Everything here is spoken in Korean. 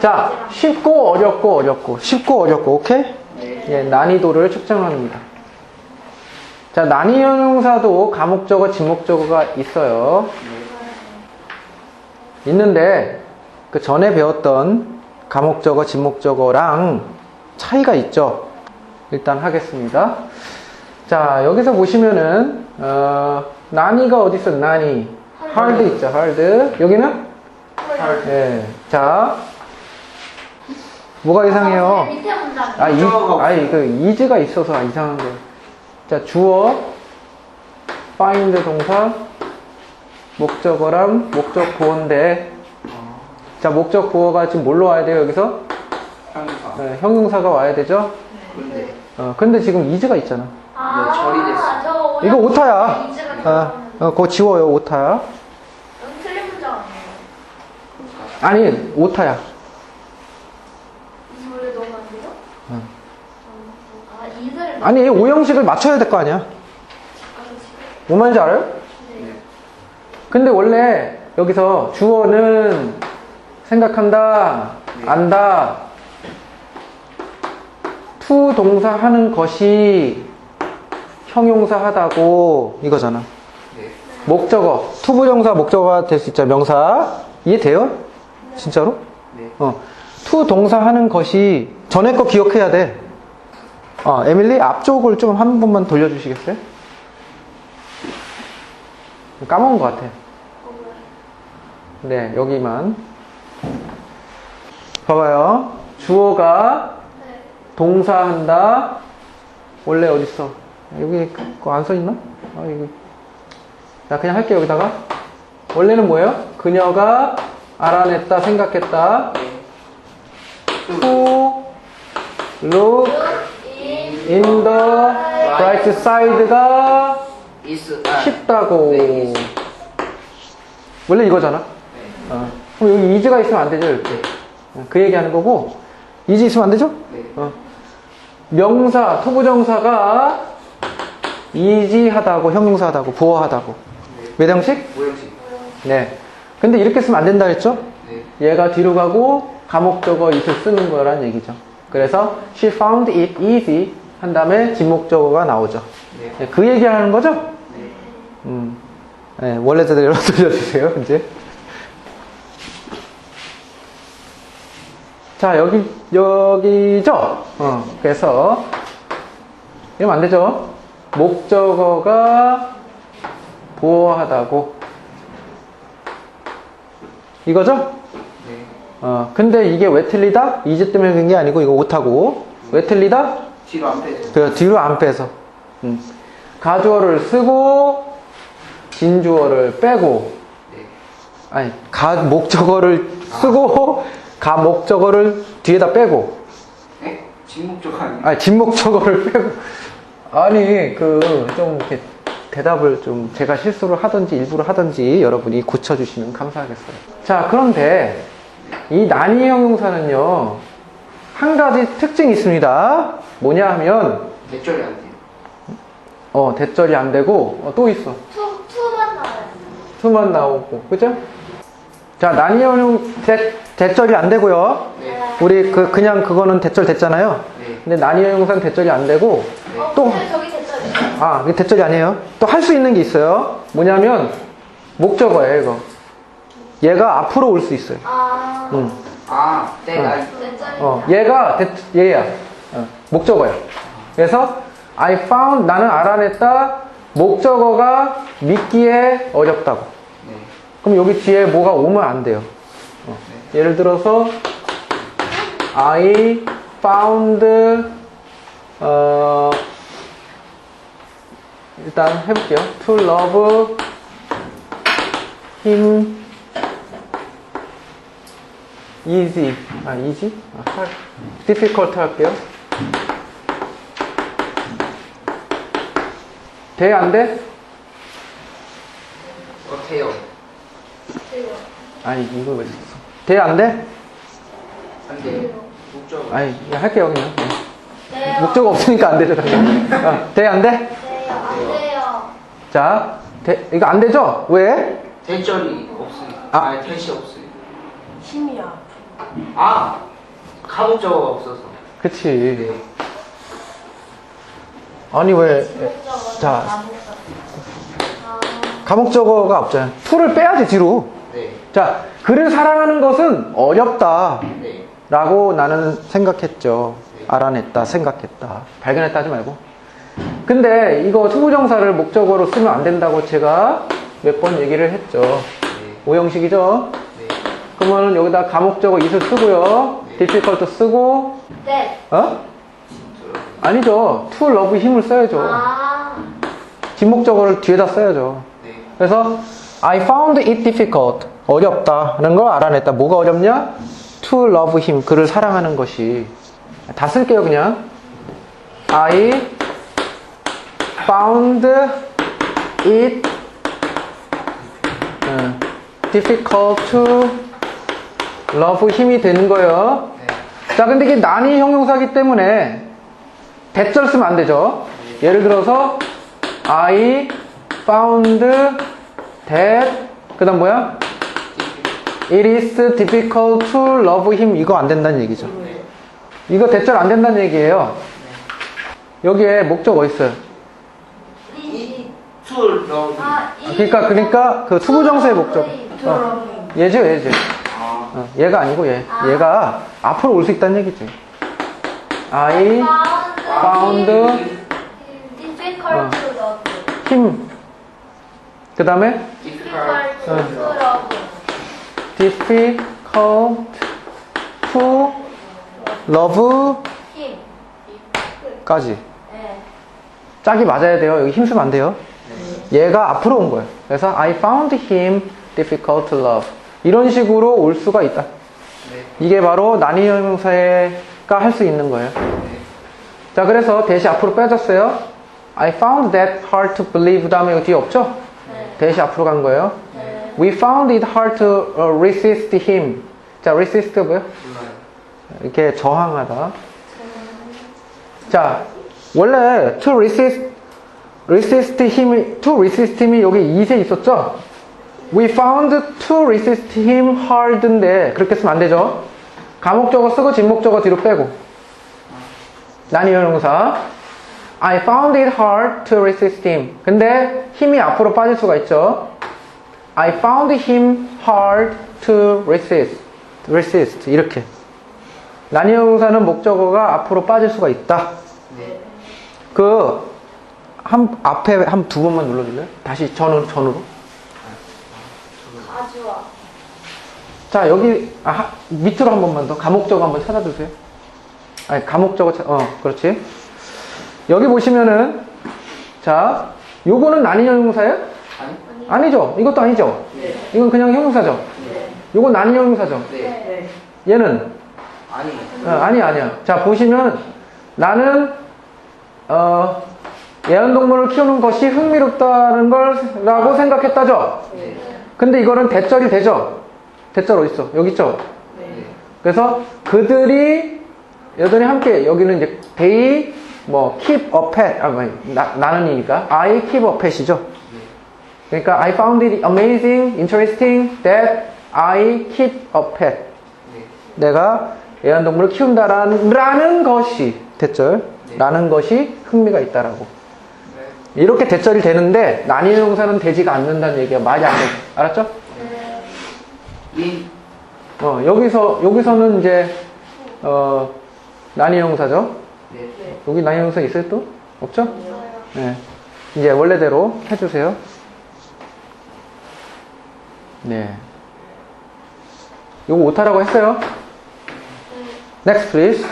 자, 쉽고 어렵고 어렵고 쉽고 어렵고 오케이? 네. 예, 난이도를 측정합니다. 자, 난이 형용사도 가목적어, 진목적어가 있어요. 있는데 그 전에 배웠던 가목적어, 진목적어랑 차이가 있죠. 일단 하겠습니다. 자, 여기서 보시면은 어, 난이가 어디 있어? 난이. hard 있죠, hard. 여기는 예. 자, 뭐가 이상해요? 밑에 문장. 아, 이, 목적어가 아니, 그, 이즈가 있어서 이상한 거예요. 자, 주어, find 동사, 목적어랑 목적 보어인데, 자, 목적 보어가 지금 뭘로 와야 돼요, 여기서? 형사. 네, 형용사가 와야 되죠? 근데 어, 근데 지금 이즈가 있잖아. 아, 네, 처리됐어. 저 이거 오타야. 이즈가 어, 어, 그거 지워요, 오타야. 틀린 문장 아니에요? 아니, 오타야. 이 원래 넣으면 안 돼요? 응. 아, 이즈를 아니, 오형식을 맞춰야 될 거 아니야. 뭐 말인지 알아요? 네. 근데 원래 여기서 주어는 생각한다, 안다, 투 동사 하는 것이 형용사 하다고 이거잖아. 네. 목적어, 투부정사 목적어가 될 수 있죠. 명사. 이해돼요? 진짜로? 네. 어. 투 동사 하는 것이 전에 거 기억해야 돼. 어, 에밀리 앞쪽을 좀 한 번만 돌려주시겠어요? 까먹은 것 같아. 네, 여기만. 봐봐요. 주어가 네. 동사한다. 원래 어딨어? 여기 그거 안 써있나? 아, 이거. 자, 그냥 할게요, 여기다가. 원래는 뭐예요? 그녀가 알아냈다, 생각했다. To look in the bright side가 is 아, 쉽다고. 네, is. 원래 이거잖아. 네. 어. 그럼 여기 이즈가 있으면 안 되죠, 이렇게. 어, 그 얘기하는 거고. 이즈 있으면 안 되죠? 네. 어. 명사, 토부정사가 이지하다고, 형용사하다고, 부어하다고. 네. 몇 형식? 모형식. 네. 근데 이렇게 쓰면 안 된다 했죠? 네. 얘가 뒤로 가고 가목적어 it을 쓰는 거란 얘기죠. 그래서 she found it easy 한 다음에 진목적어가 나오죠. 네. 네, 그 얘기하는 거죠? 네. 음. 네, 원래대로 돌려주세요, 이제. 자, 여기, 여기죠? 어, 그래서, 이러면 안 되죠? 목적어가 보호하다고. 이거죠? 네. 어, 근데 이게 왜 틀리다? 이즈 때문에 그런 게 아니고, 이거 오타고. 왜 틀리다? 뒤로 안 빼죠. 그 뒤로 안 빼서. 음. 가주어를 쓰고, 진주어를 빼고, 네. 아니, 가 목적어를 쓰고, 가 목적어를 뒤에다 빼고, 네? 진목적 아니에요? 아니, 진목적어를 빼고. 아니, 그, 좀 이렇게 대답을 좀 제가 실수를 하든지 일부러 하든지 여러분이 고쳐주시면 감사하겠어요. 자, 그런데 이 난이 형용사는요, 한 가지 특징이 있습니다. 뭐냐 하면, 대절이 안 돼요. 어, 대절이 안 되고, 어, 또 있어. 투, 투만 나와요. 수만 나오고, 그죠? 자, 난이 형용 대, 대절이 안 되고요. 네. 우리 그, 그냥 그거는 대절 됐잖아요. 네. 근데 난이 형용사는 대절이 안 되고, 어, 또- 근데 저기 됐죠? 아, 이게 대절이 아니에요. 또 할 수 있는 게 있어요. 뭐냐면, 목적어예요, 이거. 얘가 앞으로 올 수 있어요. 아, 응. 아, 때 어. 나이. 됐죠? 어, 얘가, 대, 얘야. 어, 목적어야. 그래서, I found, 나는 알아냈다. 목적어가 믿기에 어렵다고. 네. 그럼 여기 뒤에 뭐가 오면 안 돼요. 어. 예를 들어서, I found, 어, 일단 해볼게요. To love him easy. 아, easy? 아, hard. difficult 할게요. 돼? 안 돼? 어때요? 아니, 이거 왜 썼어? 돼? 안 돼? 안 돼요. 목적. 아니, 그냥 할게요, 그냥. 네. 목적 없으니까 안 되죠, 당연히. 아, 돼? 안 돼? 돼요. 안 돼요. 자, 돼, 이거 안 되죠? 왜? 대절이 없으니까. 아. 아, 니 대시 없으니까. 힘이 아프. 아, 가목적어가 없어서. 그치. 네. 아니, 왜. 자. 아, 감옥적어가 없잖아요. to를 빼야지, 뒤로. 네. 자, 그를 사랑하는 것은 어렵다. 네. 라고 나는 생각했죠. 알아냈다, 생각했다. 발견했다 하지 말고. 근데 이거 투부정사를 목적어로 쓰면 안 된다고 제가 몇 번 얘기를 했죠. 네. 오형식이죠? 네. 그러면 여기다 감옥적어 it을 쓰고요. difficult 쓰고, 네. 어? 아니죠. to love 힘을 써야죠. 아. 뒷목적어를 뒤에다 써야죠. 네. 그래서 I found it difficult. 어렵다는 걸 알아냈다. 뭐가 어렵냐? To love him. 그를 사랑하는 것이. 다 쓸게요, 그냥. I found it 음, difficult to love him이 되는 거예요. 네. 자, 근데 이게 난이 형용사기 때문에 대절 쓰면 안 되죠. 예를 들어서 I found that 그 다음 뭐야? It is difficult to love him 이거 안 된다는 얘기죠. 네. 이거 대절 안 된다는 얘기예요. 여기에 목적 어디 있어요? 아, 이. 그러니까 그러니까 그 투부정사의 목적. 어, 얘죠, 얘죠. 아, 어, 얘가 아니고 얘. 아. 얘가 앞으로 올 수 있다는 얘기지. I found difficult to love. him. 그 다음에 difficult. to love. difficult to love 힘. 까지. 네. 짝이 맞아야 돼요. 여기 힘쓰면 안 돼요. 얘가 앞으로 온 거예요. 그래서 I found him difficult to love. 이런 식으로 올 수가 있다. 네. 이게 바로 난이 형용사가 할 수 있는 거예요. 네. 자, 그래서 대시 앞으로 빼졌어요. I found that hard to believe 다음에 여기 뒤에 없죠? 네. 대시 앞으로 간 거예요. 네. We found it hard to uh, resist him. 자, resist가 뭐예요? 몰라요. 이렇게 저항하다. 자, 원래 to resist, resist him, to resist him이 여기 2세 있었죠? We found to resist him hard인데, 그렇게 쓰면 안 되죠? 가목적어 쓰고 진목적어 뒤로 빼고. 난이 형용사. I found it hard to resist him. 근데 힘이 앞으로 빠질 수가 있죠? I found him hard to resist. resist. 이렇게. 난이 형용사는 목적어가 앞으로 빠질 수가 있다. 네. 그, 한, 앞에 한 두 번만 눌러줄래요? 다시 전으로, 전으로. 가져와. 자, 여기, 아, 하- 밑으로 한 번만 더. 가목적어 한번 찾아주세요. 아니, 찾- 어, 그렇지. 여기 보시면은, 자, 요거는 난이 형 용사예요? 아니? 아니죠. 이것도 아니죠. 네. 이건 그냥 형용사죠. 네. 요건 난이 형 용사죠. 네. 얘는, 아니. 어, 아니, 아니야. 자, 보시면, 나는, 어, 애완동물을 키우는 것이 흥미롭다는 걸, 라고 생각했다죠? 네. 근데 이거는 대절이 되죠? 대절 어딨어? 여기 있죠? 네. 그래서 그들이 여전히 함께 여기는 이제 they 뭐 keep a pet 아 뭐, 나, 나는이니까 I keep a pet이죠. 그러니까 I found it amazing, interesting that I keep a pet. 네. 내가 애완동물을 키운다라는 라는 것이 대절 라는 것이 흥미가 있다라고 네. 이렇게 대절이 되는데 난이 형사는 되지가 않는다는 얘기가 말이 안 돼. 알았죠? 네. 인. 어, 여기서, 여기서는 이제, 어, 난이 형사죠? 네. 여기 난이 형사 있어요 또? 없죠? 네. 이제 원래대로 해주세요. 네. 요거 오타라고 했어요. Next, please.